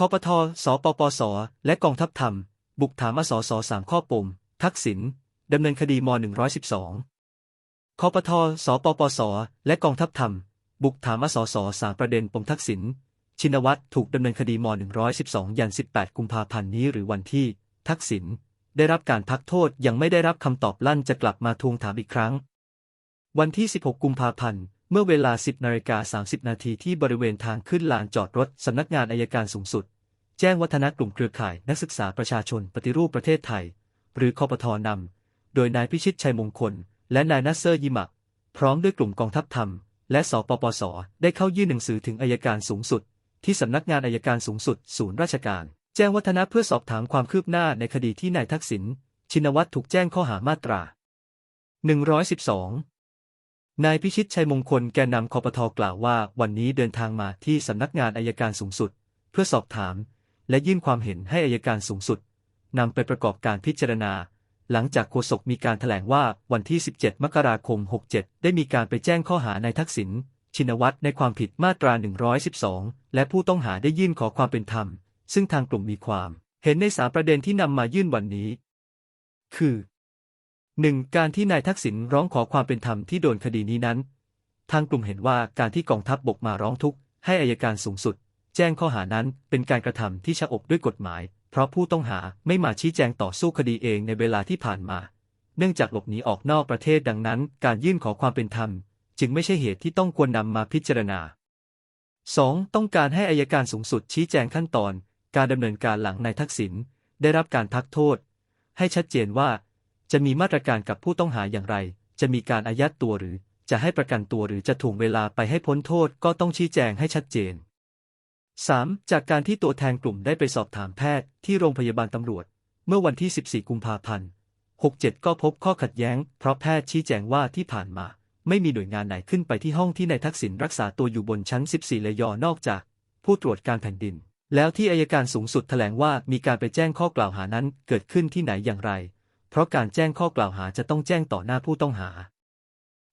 คอปทอสปปส และกองทัพธรรม บุกถามอสสสามข้อปม ทักษิณดำเนินคดีม .112 คอปทอสปปส และกองทัพธรรม บุกถามอสสสามประเด็นปมทักษิณ ชินวัตรถูกดำเนินคดีม .112 ยัน 18 กุมภาพันธ์นี้หรือวันที่ ทักษิณได้รับการพักโทษยังไม่ได้รับคำตอบลั่นจะกลับมาทวงถามอีกครั้ง วันที่ 16 กุมภาพันธ์ เมื่อเวลา 10นาฬิกา30 นาทีที่บริเวณทางขึ้นลานจอดรถสำนักงานอายการสูงสุด แจ้งวัฒนะกลุ่มเครือข่ายนักศึกษาประชาชนปฏิรูปประเทศไทย หรือคอปทอนำโดยนายพิชิตชัยมงคล และนายนัสเซอร์ยิมะพร้อมด้วยกลุ่มกองทัพธรรม และสปปส ได้เข้ายื่นหนังสือถึงอายการสูงสุด ที่สำนักงานอายการสูงสุด ศูนย์ราชการ แจ้งวัฒนะเพื่อสอบถามความคืบหน้าในคดีที่นายทักษิณชินวัตรถูกแจ้งข้อหามาตรา 112 นายพิชิตชัยมงคลแกนนำคอปทกล่าวว่าวันนี้เดินทางมาที่สำนักงานอายการสูงสุด เพื่อสอบถาม และยื่นความเห็นให้อายการสูงสุดนำไปประกอบการพิจารณา หลังจากโฆษกมีการถแถลงว่าวันที่ 17 มกราคม 67 ได้มีการไปแจ้งข้อหานายทักษิณชินวัตรในความผิดมาตรา 112 และผู้ต้องหาได้ยื่นขอความเป็นธรรม ซึ่งทางกลุ่มมีความ เห็นในสามประเด็นที่นำมายื่นวันนี้ คือ 1. การที่นายทักษิณร้องขอความเป็นธรรมที่โดนคดีนี้นั้น ทางกลุ่มเห็นว่าการที่กองทัพบบกมาร้องทุกข์ให้อายการสูงสุด แจ้งข้อหานั้นเป็นการกระทำที่ชะอบด้วยกฎหมาย เพราะผู้ต้องหาไม่มาชี้แจงต่อสู้คดีเองในเวลาที่ผ่านมา เนื่องจากหลบหนีออกนอกประเทศดังนั้น การยื่นขอความเป็นธรรม จึงไม่ใช่เหตุที่ต้องควรนำมาพิจารณา 2. ต้องการให้อายการสูงสุดชี้แจงขั้นตอน การดำเนินการหลังนายทักษิณได้รับการพักโทษ ให้ชัดเจนว่า จะมีมาตรการกับผู้ต้องหาอย่างไร จะมีการอายัดตัวหรือ จะให้ประกันตัวหรือจะถ่วงเวลาไปให้พ้นโทษก็ต้องชี้แจงให้ชัดเจน 3. จากการที่ตัวแทนกลุ่มได้ไปสอบถามแพทย์ที่โรงพยาบาลตำรวจ เมื่อวันที่ 14 กุมภาพันธ์ 67 ก็พบข้อขัดแย้ง เพราะแพทย์ชี้แจงว่าที่ผ่านมา ไม่มีหน่วยงานไหนขึ้นไปที่ห้องที่นายทักษิณรักษาตัวอยู่บนชั้น 14เลยอนอกจาก ผู้ตรวจการแผ่นดิน แล้วที่อายการสูงสุดแถลงว่ามีการไปแจ้งข้อกล่าวหานั้นเกิดขึ้นที่ไหนอย่างไร ราะการแจ้งข้อกล่าวหาจะต้องแจ้งต่อหน้าผู้ต้องหา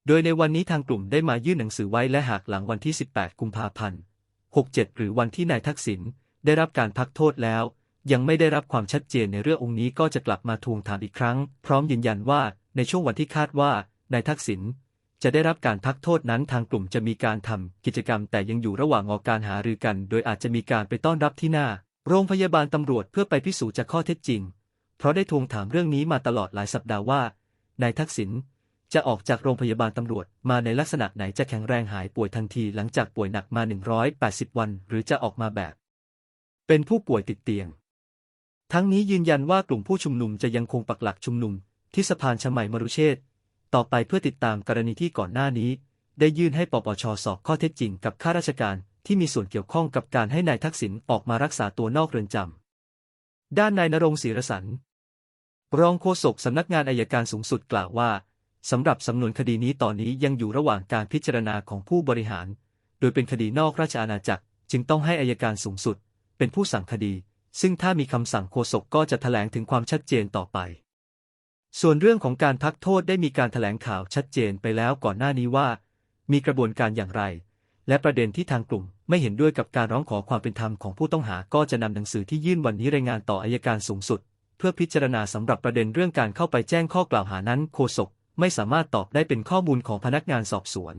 โดยในวันนี้ทางกลุ่มได้มายื่นหนังสือไว้และหากหลังวันที่ 18 กุมภาพันธ์ 67 หรือวันที่นายทักษิณได้รับการพักโทษแล้ว ยังไม่ได้รับความชัดเจนในเรื่ององค์นี้ก็จะกลับมาทวงถามอีกครั้ง พร้อมยืนยันว่าในช่วงวันที่คาดว่านายทักษิณจะได้รับการพักโทษนั้นทางกลุ่มจะมีการทำกิจกรรมแต่ยังอยู่ระหว่างออกการหารือกัน โดยอาจจะมีการไปต้อนรับที่หน้า โรงพยาบาลตำรวจเพื่อไปพิสูจน์จากข้อเท็จจริง ราะได้ทวงถามเรื่องนี้มาตลอดหลายสัปดาห์ว่านายทักษิณจะออกจากโรงพยาบาลตำรวจมาในลักษณะไหนจะแข็งแรงหายป่วยทันทีหลังจากป่วยหนักมา 180 วัน หรือจะออกมาแบบ เป็นผู้ป่วยติดเตียง ทั้งนี้ยืนยันว่ากลุ่มผู้ชุมนุมจะยังคงปักหลักชุมนุม ที่สะพานชมัยมรุเชษต่อไปเพื่อติดตามกรณีที่ก่อนหน้านี้ ได้ยื่นให้ปปชสอบข้อเท็จจริงกับข้าราชการที่มีส่วนเกี่ยวข้องกับการให้นายทักษิณออกมารักษาตัวนอกเรือนจำด้านนายนรงศรีรสัน รองโฆษกสำนักงานอายการสูงสุดกล่าวว่า สำหรับสำนวนคดีนี้ตอนนี้ยังอยู่ระหว่างการพิจารณาของผู้บริหาร โดยเป็นคดีนอกราชอาณาจักร จึงต้องให้อายการสูงสุด เป็นผู้สั่งคดี ซึ่งถ้ามีคำสั่งโฆษกก็จะแถลงถึงความชัดเจนต่อไป ส่วนเรื่องของการพักโทษได้มีการแถลงข่าวชัดเจนไปแล้วก่อนหน้านี้ว่า มีกระบวนการอย่างไร และประเด็นที่ทางกลุ่มไม่เห็นด้วยกับการร้องขอความเป็นธรรมของผู้ต้องหาก็จะนำหนังสือที่ยื่นวันนี้รายงานต่ออายการสูงสุด เพื่อพิจารณาสำหรับประเด็นเรื่องการเข้าไปแจ้งข้อกล่าวหานั้นโฆษกไม่สามารถตอบได้เป็นข้อมูลของพนักงานสอบสวน